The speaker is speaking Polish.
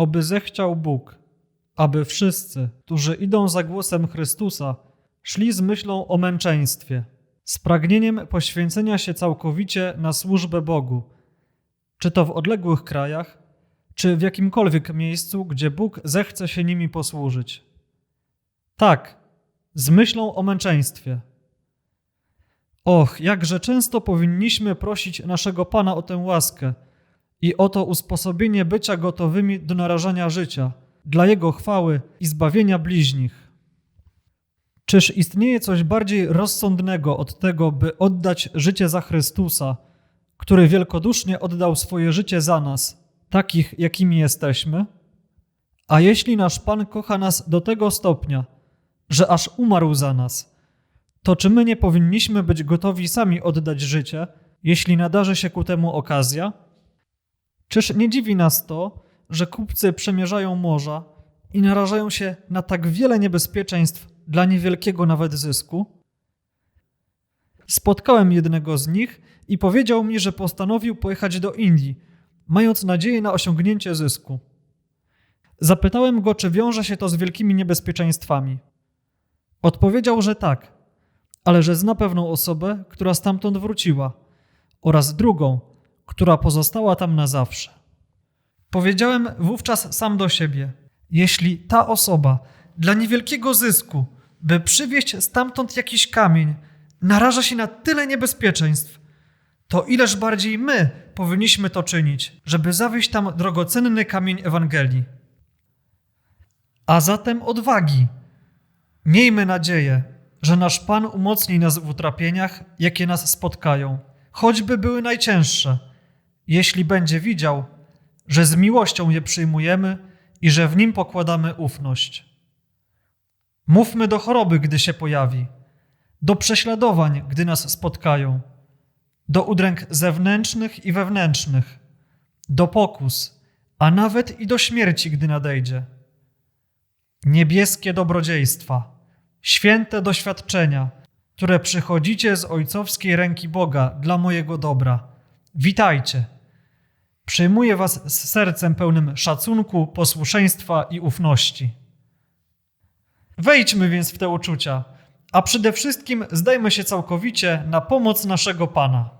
Oby zechciał Bóg, aby wszyscy, którzy idą za głosem Chrystusa, szli z myślą o męczeństwie, z pragnieniem poświęcenia się całkowicie na służbę Bogu, czy to w odległych krajach, czy w jakimkolwiek miejscu, gdzie Bóg zechce się nimi posłużyć. Tak, z myślą o męczeństwie. Och, jakże często powinniśmy prosić naszego Pana o tę łaskę i o to usposobienie bycia gotowymi do narażania życia dla Jego chwały i zbawienia bliźnich. Czyż istnieje coś bardziej rozsądnego od tego, by oddać życie za Chrystusa, który wielkodusznie oddał swoje życie za nas, takich jakimi jesteśmy? A jeśli nasz Pan kocha nas do tego stopnia, że aż umarł za nas, to czy my nie powinniśmy być gotowi sami oddać życie, jeśli nadarzy się ku temu okazja? Czyż nie dziwi nas to, że kupcy przemierzają morza i narażają się na tak wiele niebezpieczeństw dla niewielkiego nawet zysku? Spotkałem jednego z nich i powiedział mi, że postanowił pojechać do Indii, mając nadzieję na osiągnięcie zysku. Zapytałem go, czy wiąże się to z wielkimi niebezpieczeństwami. Odpowiedział, że tak, ale że zna pewną osobę, która stamtąd wróciła, oraz drugą, która pozostała tam na zawsze. Powiedziałem wówczas sam do siebie: Jeśli ta osoba dla niewielkiego zysku, by przywieźć stamtąd jakiś kamień, naraża się na tyle niebezpieczeństw, to ileż bardziej my powinniśmy to czynić, żeby zawieźć tam drogocenny kamień Ewangelii. A zatem odwagi. Miejmy nadzieję, że nasz Pan umocni nas w utrapieniach, jakie nas spotkają, choćby były najcięższe, jeśli będzie widział, że z miłością je przyjmujemy i że w nim pokładamy ufność. Mówmy do choroby, gdy się pojawi, do prześladowań, gdy nas spotkają, do udręk zewnętrznych i wewnętrznych, do pokus, a nawet i do śmierci, gdy nadejdzie. Niebieskie dobrodziejstwa, święte doświadczenia, które przychodzicie z ojcowskiej ręki Boga dla mojego dobra. Witajcie. Przyjmuję Was z sercem pełnym szacunku, posłuszeństwa i ufności. Wejdźmy więc w te uczucia, a przede wszystkim zdajmy się całkowicie na pomoc naszego Pana.